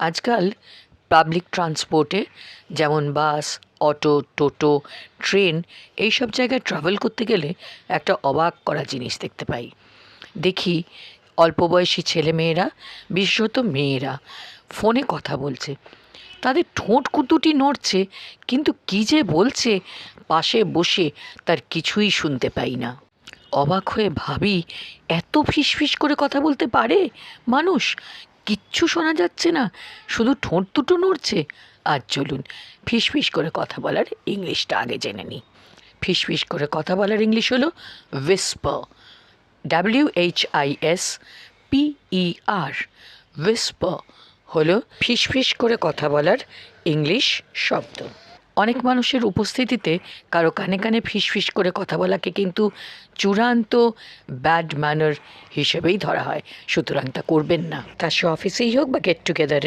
আজকাল পাবলিক ট্রান্সপোর্টে যেমন bus auto টোটো train এই সব জায়গায় ট্রাভেল করতে গেলে একটা অবাক করা জিনিস দেখতে পাই। দেখি অল্প বয়সী ছেলেমেয়েরা বিশেষত মেয়েরা, ফোনে কথা বলছে। তাদের ঠোঁট কুতুটি নড়ছে, কিন্তু কী যে বলছে, পাশে বসে তার কিছুই শুনতে পাই না। অবাক হয়ে ভাবি, এত ফিসফিস করে কথা বলতে পারে মানুষ কিচ্ছু শোনা যাচ্ছে না, শুধু ঠোঁট দুটো নড়ছে। আর চলুন, ফিসফিস করে কথা বলার ইংলিশটা আগে জেনে নিই। ফিসফিস করে কথা বলার ইংলিশ হলো whisper W H I S P E R whisper হলো ফিসফিস করে কথা বলার ইংলিশ শব্দ। অনেক মানুষের উপস্থিতিতে কারও কানে কানে ফিস করে কথা বলাকে কিন্তু চূড়ান্ত ব্যাড ম্যানার হিসেবেই ধরা হয়। সুতরাং তা করবেন না। তা সে অফিসেই হোক বা গেট টুগেদারে।